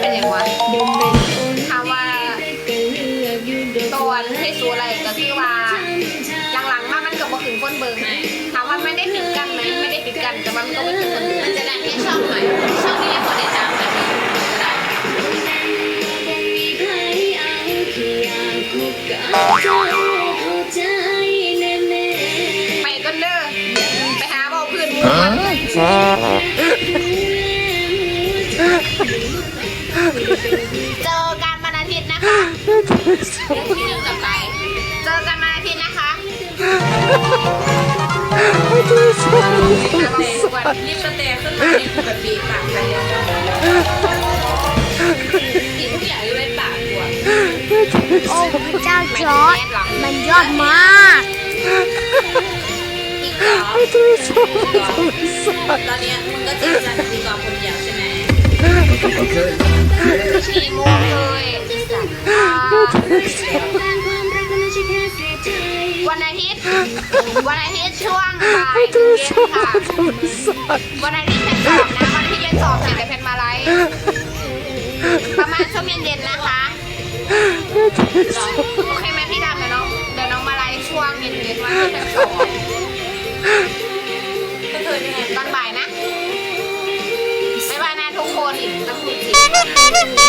เป็นอย่างวะถามว่าตัวให้สูอะไรก็คือว่า หลังๆมามันก็บ่ถึงคนเบิ่งถามว่าไม่ได้ปิดกันไหมไม่ได้ปิดกันแต่ว่ามันก็ไม่ถึงคนเบิงมันจะดังแค่ช่องหน่อยช่องนี้ไม่ควรได้ตามแบบนี้ก็ไที่หนึ่งกับไปเจอกันวันอาทิตย์นะคะเตะวันรีบสเตะขึ้นมาในปกติปากไปกินทุกอย่างที่เป็นปากกว่าโอ้พระเจ้าจอร์ดมันยอดมากอีกเหรอตอนเนี้ยมึงก็จริงจังดีกว่าคนเดียวใช่ไหม วันอาทิตย์ วันอาทิตย์ช่วงบ่ายถึงเย็นค่ะ วันอาทิตย์เพนสอบนะ วันอาที่เพนสอบเสร็จแต่เพนมาไลฟ์ประมาณช่วงเย็นๆนะคะ โอเคไหมพี่ดำเดี๋ยวน้องเดี๋ยวน้องมาไลฟ์ช่วงเย็นๆวันที่เพนสอบก็เคยยังไงตอนบ่ายนะบ๊ายบายนะทุกคนน้ำคุยจี